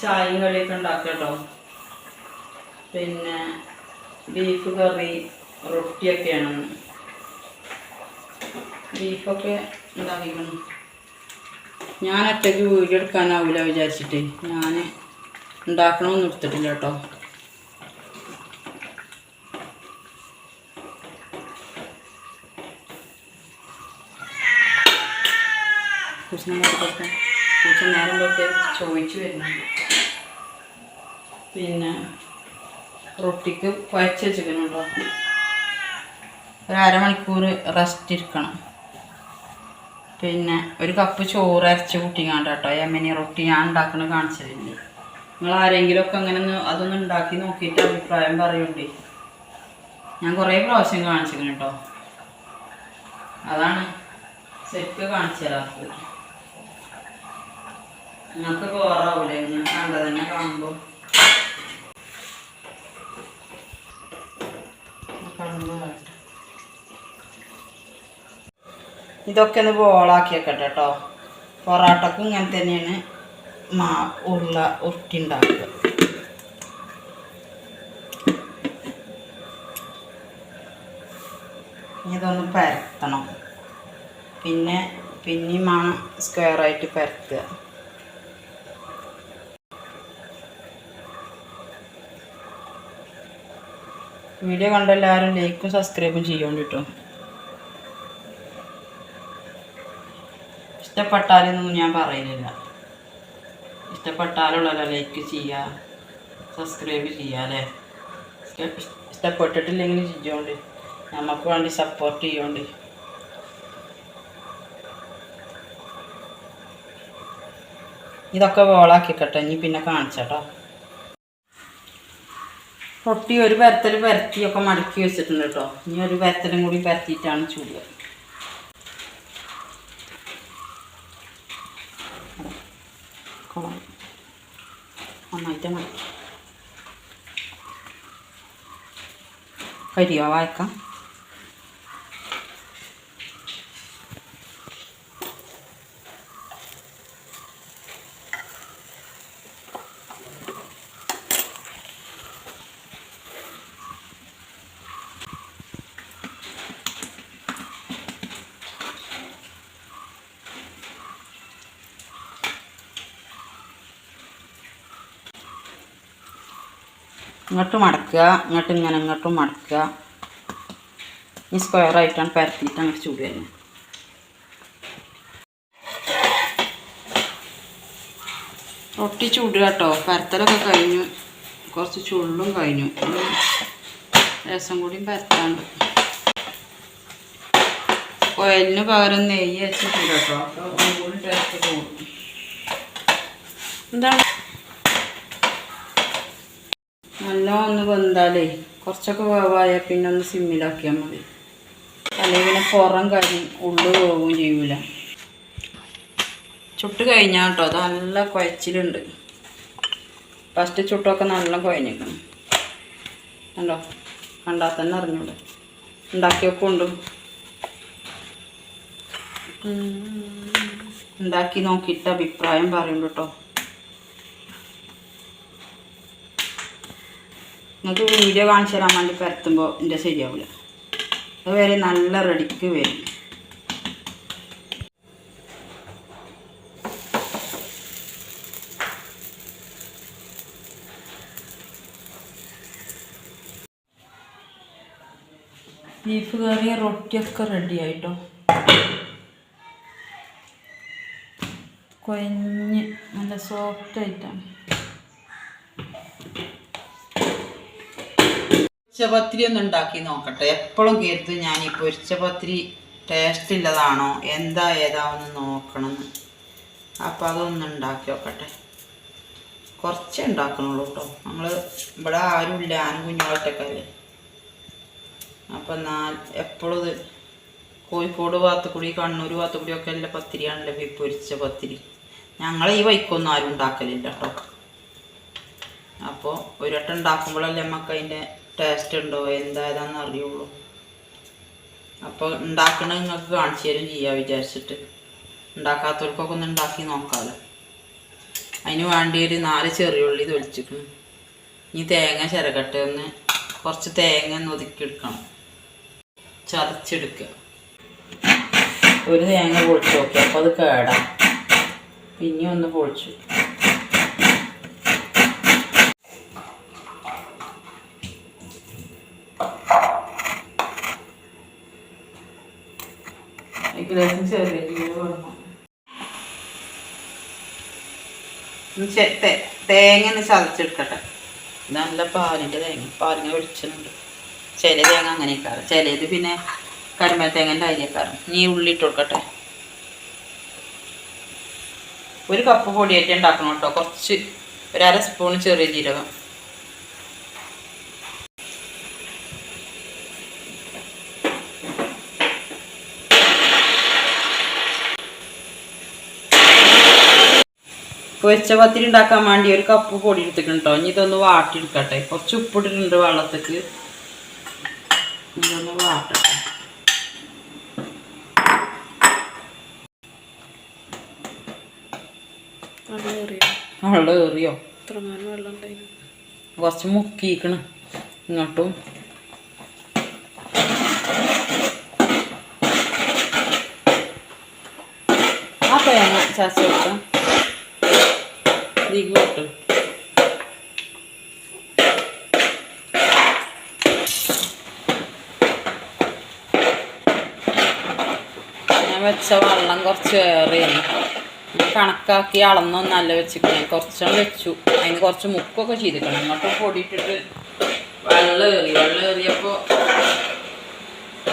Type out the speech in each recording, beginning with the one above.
ചായയും കറിയൊക്കെ ഉണ്ടാക്കുക കേട്ടോ പിന്നെ ബീഫ് കറി റൊട്ടിയൊക്കെയാണ്. ബീഫൊക്കെ ഉണ്ടാക്കിക്കണം. ഞാൻ ഒറ്റയ്ക്ക് വീഡിയോ എടുക്കാനാവില്ല വിചാരിച്ചിട്ട്. ഞാൻ ഉണ്ടാക്കണമെന്ന് എടുത്തിട്ടില്ല കേട്ടോ പൂച്ചനൊക്കെ പൂച്ച നേരം തൊട്ട് ചോദിച്ചു വരുന്നുണ്ട്. പിന്നെ റൊട്ടിക്ക് കുഴച്ച് വെച്ചിരിക്കുന്നുണ്ടോ ഒരു അരമണിക്കൂർ റെസ്റ്റ് ഇരിക്കണം. പിന്നെ ഒരു കപ്പ് ചോറ് അരച്ച് കുട്ടിക്കാണ്ട് കേട്ടോ എമ്മനി റൊട്ടി ഞാൻ ഉണ്ടാക്കണ കാണിച്ചതില്ലേ നിങ്ങൾ ആരെങ്കിലും ഒക്കെ അങ്ങനെ ഒന്ന് അതൊന്ന് ഉണ്ടാക്കി നോക്കിയിട്ട് അഭിപ്രായം പറയുണ്ടേ. ഞാൻ കുറേ പ്രാവശ്യം കാണിച്ചിരിക്കണം കേട്ടോ അതാണ് ശരിക്കും കാണിച്ചു തരാത്തത് നിങ്ങൾക്ക് ബോറാവൂലേ? ഇങ്ങനെ കാണുമ്പോൾ ഇതൊക്കെ ഒന്ന് ബോളാക്കി വെക്കട്ടെ കേട്ടോ പൊറാട്ടക്കും ഇങ്ങനെ തന്നെയാണ് മാ ഉള്ള ഉരുട്ടി ഉണ്ടാക്കുക. ഇതൊന്ന് പരത്തണം. പിന്നെ പിന്നെയും വേണം സ്ക്വയറായിട്ട് പരത്തുക. വീഡിയോ കണ്ട എല്ലാവരും ലൈക്കും സബ്സ്ക്രൈബും ചെയ്യോണ്ട് കേട്ടോ ഇഷ്ടപ്പെട്ടാലൊന്നും ഞാൻ പറയുന്നില്ല. ഇഷ്ടപ്പെട്ടാലുള്ളല്ലോ ലൈക്ക് ചെയ്യുക സബ്സ്ക്രൈബ് ചെയ്യുക അല്ലേ? ഇഷ്ട- ഇഷ്ടപ്പെട്ടിട്ടില്ലെങ്കിൽ ചെയ്യോണ്ട്. നമുക്ക് വേണ്ടി സപ്പോർട്ട് ചെയ്യോണ്ട്. ഇതൊക്കെ വോളാക്കിക്കട്ടെ ഇനി പിന്നെ കാണിച്ചേട്ടോ. പൊട്ടി ഒരു പരത്തൽ പരത്തിയൊക്കെ മടക്കി വെച്ചിട്ടുണ്ട് കേട്ടോ. ഇനി ഒരു പരത്തലും കൂടി പരത്തിയിട്ടാണ് ചൂടുക. നന്നായിട്ട് മടക്കി. കരിയോ വായക്കാം. ഇങ്ങോട്ട് മടക്കുക. ഇങ്ങോട്ട് ഇങ്ങനെ ഇങ്ങോട്ടും മടക്കുക. ഈ സ്ക്വയർ ആയിട്ടാണ് പരത്തിയിട്ട് അങ്ങോട്ട് ചൂട് വരുന്നത് റൊട്ടി ചൂട് കേട്ടോ. പരത്തലൊക്കെ കഴിഞ്ഞു. കുറച്ച് ചുള്ളും കഴിഞ്ഞു. രസം കൂടിയും പരത്താണ് ഓയിലിന് പകരം നെയ്യ് വെച്ചിട്ടുണ്ട് കേട്ടോ. അപ്പോൾ ടേസ്റ്റ് എന്താണ്? നല്ല ഒന്ന് വെന്താലേ. കുറച്ചൊക്കെ വേവായ പിന്നെ ഒന്ന് സിമ്മിലാക്കിയാൽ മതി. അല്ലെങ്കിൽ പിന്നെ പുറം കഴിഞ്ഞ് ഉള്ളു പോവുകയും ചെയ്യൂല. ചുട്ട് കഴിഞ്ഞാൽ കേട്ടോ അത് നല്ല കുഴച്ചിലുണ്ട്. ഫസ്റ്റ് ചുട്ടൊക്കെ നല്ല കുഴഞ്ഞിരിക്കണം. കണ്ടോ? കണ്ടാൽ തന്നെ അറിഞ്ഞൂടെ. ഉണ്ടാക്കിയൊക്കെ ഉണ്ട്? ഉണ്ടാക്കി നോക്കിയിട്ട് അഭിപ്രായം പറയുള്ളൂ കേട്ടോ. നിങ്ങൾക്ക് വീഡിയോ കാണിച്ചു തരാൻ വേണ്ടി പരത്തുമ്പോൾ എന്റെ ശരിയാവില്ല അതുവരെ നല്ല റെഡിക്ക് വരും. ബീഫ് കറി റൊട്ടിയൊക്കെ റെഡിയായിട്ടോ കുഴഞ്ഞ് നല്ല സോഫ്റ്റ് പൊരിച്ചപത്തിരി ഒന്ന് ഉണ്ടാക്കി നോക്കട്ടെ. എപ്പോഴും കരുതും ഞാൻ ഈ പൊരിച്ചപത്രി ടേസ്റ്റ് ഉള്ളതാണോ എന്താ ഏതാവെന്ന് നോക്കണമെന്ന് അപ്പോൾ അതൊന്ന് ഉണ്ടാക്കി നോക്കട്ടെ. കുറച്ചേ ഉണ്ടാക്കണുള്ളൂ കേട്ടോ. നമ്മൾ ഇവിടെ ആരുമില്ല. ആനും കുഞ്ഞോളൊറ്റക്കല്ലേ അപ്പം നാ എപ്പോഴും ഇത് കോഴിക്കോട് ഭാഗത്ത് കൂടി കണ്ണൂർ ഭാഗത്ത് കൂടി ഒക്കെ എല്ലാ പത്തിരിയാണല്ലോ ഈ പൊരിച്ച പത്തിരി. ഞങ്ങൾ ഈ വൈക്കൊന്നും ആരും ഉണ്ടാക്കലില്ല കേട്ടോ. അപ്പോൾ ഒരു വട്ടം ഉണ്ടാക്കുമ്പോഴല്ലേ നമുക്ക് അതിന്റെ ടേസ്റ്റ് ഉണ്ടോ? എന്താ ഏതാണെന്ന് അറിയുള്ളൂ. അപ്പോൾ ഉണ്ടാക്കണ നിങ്ങൾക്ക് കാണിച്ചു തരും ചെയ്യാം വിചാരിച്ചിട്ട്. ഉണ്ടാക്കാത്തവർക്കൊക്കെ ഒന്ന് ഉണ്ടാക്കി നോക്കാമല്ലോ അതിന് വേണ്ടി ഒരു നാല് ചെറിയുള്ളി തൊലിച്ചിക്കണം ഇനി തേങ്ങ ചിരകട്ടെ. ഒന്ന് കുറച്ച് തേങ്ങ ഒന്ന് ഒതുക്കിയെടുക്കണം ചതച്ചെടുക്കുക. ഒരു തേങ്ങ പൊളിച്ച് നോക്കി. അപ്പോൾ അത് കേടാം. പിന്നെ ഒന്ന് പൊളിച്ചു. ഏകദേശം ചെറിയ തേ- തേങ്ങ ഒന്ന് ചതച്ചെടുക്കട്ടെ. നല്ല പാലിന്റെ തേങ്ങ. പാലിനെ ഒഴിച്ചിട്ടുണ്ട് ചില തേങ്ങ അങ്ങനെയൊക്കെ ചിലത് പിന്നെ കരിമല തേങ്ങന്റെ അരിയൊക്കെ നീ ഉള്ളി ഇട്ട് കൊടുക്കട്ടെ. ഒരു കപ്പ് പൊടിയായിട്ട് ഉണ്ടാക്കണം കേട്ടോ. കുറച്ച് ഒരു അര സ്പൂൺ ചെറിയ ജീരകം. പൊരിച്ച പത്തിരി ഉണ്ടാക്കാൻ വേണ്ടി ഒരു കപ്പ് പൊടി എടുത്തിട്ടുണ്ടോ? ഇനി ഇതൊന്ന് വാട്ടിയെടുക്കട്ടെ. കുറച്ച് ഉപ്പിട്ടിട്ടുണ്ട് വെള്ളത്തേക്ക്. ഇതൊന്ന് വാട്ടട്ടെ. വെള്ളം ഏറിയോ കുറച്ച് മുക്കിക്കണം ഇങ്ങോട്ടും. ആ തേങ്ങ ചതച്ചെടുക്കാം ഇതിക്ക് കിട്ടും ഞാൻ വെച്ച വെള്ളം കുറച്ച് ഏറിയാണ് കണക്കാക്കി അളന്നൊന്നല്ല വെച്ചിട്ട് കുറച്ചാണ് വെച്ചു. അതിന് കുറച്ച് മുക്കൊക്കെ ചെയ്തിട്ടുണ്ട്. ഇങ്ങോട്ട് പൊടിയിട്ടിട്ട് വെള്ളം ഏറി വെള്ളം ഏറിയപ്പോൾ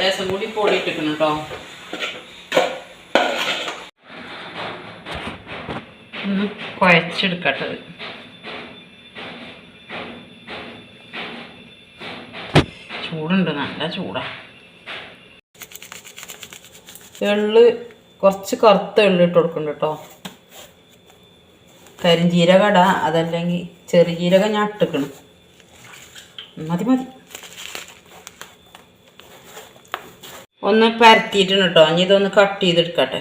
ലേശം കൂടി പൊടി ഇട്ടിക്കണം കേട്ടോ ഒന്ന് കുഴച്ചെടുക്കട്ടത് ചൂടുണ്ട് നല്ല ചൂടാ. എള്ള് കുറച്ച് കറുത്ത എള്ള് ഇട്ട് കൊടുക്കുന്നുണ്ട് കേട്ടോ കരിഞ്ജീരകം അതല്ലെങ്കിൽ ചെറുജീരകം ഞാൻ ഇട്ടിക്കണം. മതി മതി. ഒന്ന് പരത്തിയിട്ടുണ്ട് കേട്ടോ ഇനി ഇതൊന്ന് കട്ട് ചെയ്തെടുക്കട്ടെ.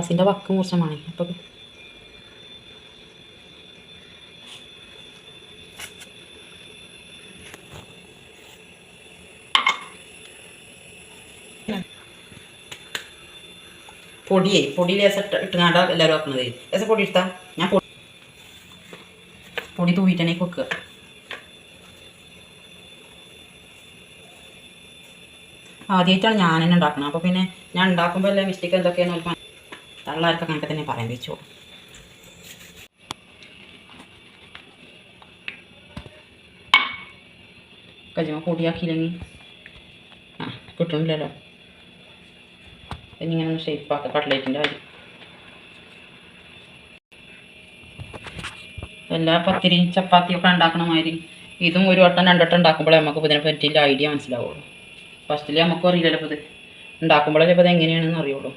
ക്ലാസിന്റെ വക്ക് മുറിച്ചമാണ് അപ്പോൾ പൊടിയേ പൊടി ലേസം ഇട്ടുകാണ്ട എല്ലാവരും ആക്കുന്നത് ലേസം പൊടി ഇട്ടാ ഞാൻ പൊടി പൊടി തൂവിട്ടണേ വെക്കുക. ആദ്യമായിട്ടാണ് ഞാൻ തന്നെ ഉണ്ടാക്കണം അപ്പോൾ പിന്നെ ഞാൻ ഉണ്ടാക്കുമ്പോൾ എല്ലാം മിസ്റ്റേക്ക് എന്തൊക്കെയാണ് തള്ളാർക്ക് അങ്ങനത്തെ തന്നെ പറയാൻ വെച്ചു. കജിമ കൂടിയാക്കിയില്ലെങ്കിൽ ആ കിട്ടണില്ലല്ലോ ഇനിങ്ങനെ ഒന്ന് ഷേപ്പാക്കുക കട്ട്ലേറ്റിന്റെ കാര്യം. എല്ലാ പത്തിരിയും ചപ്പാത്തിയൊക്കെ ഉണ്ടാക്കണ മാതിരി ഇതും ഒരു വട്ടം രണ്ടുവട്ടം ഉണ്ടാക്കുമ്പോഴേ നമുക്ക് ഇതിനെ പറ്റിയുള്ള ഐഡിയ മനസ്സിലാവുള്ളൂ. ഫസ്റ്റിൽ നമുക്കും അറിയില്ലല്ലോ ഇത് ഉണ്ടാക്കുമ്പോഴല്ലേ ഇപ്പോൾ ഇത് എങ്ങനെയാണെന്ന് അറിയുള്ളൂ.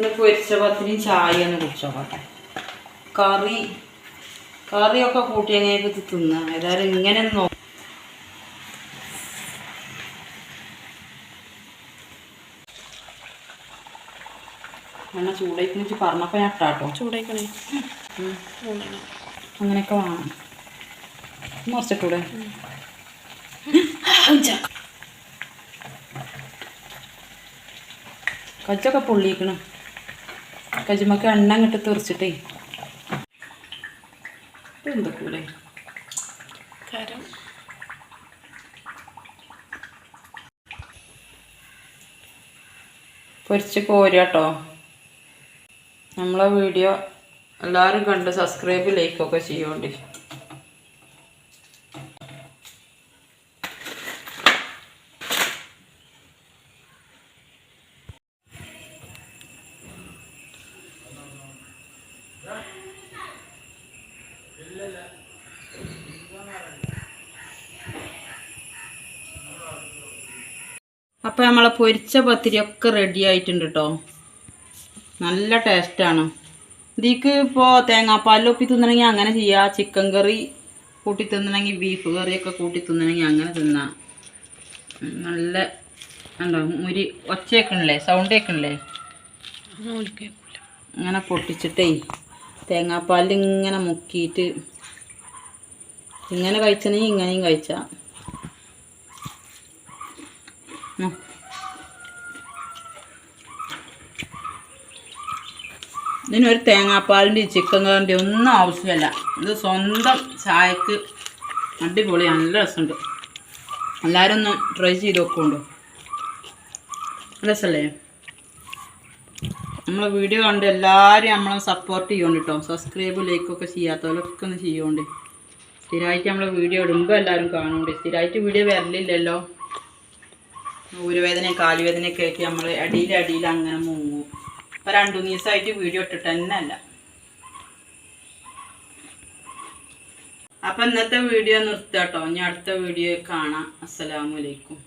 ഇന്ന് പൊരിച്ച പത്തിനും ചായ ഒന്ന് കുടിച്ചോട്ടെ കറി കറിയൊക്കെ കൂട്ടി എങ്ങനെയൊക്കെ ഇത് തിന്ന. ഏതായാലും ഇങ്ങനെ നോ എണ്ണ ചൂടേക്കെന്ന് വെച്ച് പറഞ്ഞപ്പോൾ ഞാൻ ഇട്ടാട്ടോ. ചൂടാണ് അങ്ങനെയൊക്കെ വേണം. മറിച്ചിട്ടൂടെ കജ്ജൊക്കെ പൊള്ളിക്കണ് കജ്ജുമ്മക്ക് എണ്ണ അങ്ങോട്ട് തെറിച്ചിട്ടേ എന്തൊക്കെ കരം. പൊരിച്ച് കോരാട്ടോ നമ്മളെ വീഡിയോ എല്ലാവരും കണ്ട് സബ്സ്ക്രൈബ് ലൈക്കൊക്കെ ചെയ്യുകൊണ്ട് അപ്പോൾ നമ്മളെ പൊരിച്ച പത്തിരിയൊക്കെ റെഡി ആയിട്ടുണ്ട് കേട്ടോ നല്ല ടേസ്റ്റാണ് ഇതിക്ക് ഇപ്പോൾ തേങ്ങാപ്പാലിലൊപ്പി തിന്നണമെങ്കിൽ അങ്ങനെ ചെയ്യാ. ചിക്കൻ കറി കൂട്ടി തിന്നണമെങ്കിൽ ബീഫ് കറിയൊക്കെ കൂട്ടി തിന്നണമെങ്കിൽ അങ്ങനെ തിന്നാം. നല്ല എന്താ മുരി ഒച്ചയൊക്കെ ഉണ്ടല്ലേ? സൗണ്ട് കേൾക്കണില്ലേ അങ്ങനെ പൊട്ടിച്ചിട്ടേ തേങ്ങാപ്പാലിൽ ഇങ്ങനെ മുക്കിയിട്ട് ഇങ്ങനെ കഴിച്ചണെങ്കിൽ ഇങ്ങനെയും കഴിച്ചാൽ. ഇതിനൊരു തേങ്ങാപ്പാലിന്റെ ചിക്കൻ കറിന്റെ ഒന്നും ആവശ്യമില്ല. ഇത് സ്വന്തം ചായക്ക് അടിപൊളി നല്ല രസമുണ്ട്. എല്ലാവരും ഒന്ന് ട്രൈ ചെയ്ത് നോക്കുന്നുണ്ടോ? രസമല്ലേ നമ്മളെ വീഡിയോ കണ്ട് എല്ലാവരും നമ്മളെ സപ്പോർട്ട് ചെയ്യുന്നുണ്ട് കേട്ടോ സബ്സ്ക്രൈബ് ലൈക്കൊക്കെ ചെയ്യാത്തവരൊക്കെ ഒന്ന് ചെയ്യുന്നുണ്ട് സ്ഥിരമായിട്ട് നമ്മൾ വീഡിയോ ഇടുമ്പോൾ എല്ലാവരും കാണുന്നുണ്ട് സ്ഥിരമായിട്ട് വീഡിയോ വരലില്ലല്ലോ. ഊരുവേദനയും കാലുവേദനയൊക്കെ ആയിട്ട് നമ്മൾ അടിയിൽ അടിയിൽ അങ്ങനെ മുങ്ങും. ഇപ്പം രണ്ടു ദിവസമായിട്ട് വീഡിയോ ഇട്ടിട്ട് തന്നെ അല്ല അപ്പം ഇന്നത്തെ വീഡിയോ നിർത്താം കേട്ടോ ഇനി അടുത്ത വീഡിയോ കാണാം. അസ്സലാമലൈക്കും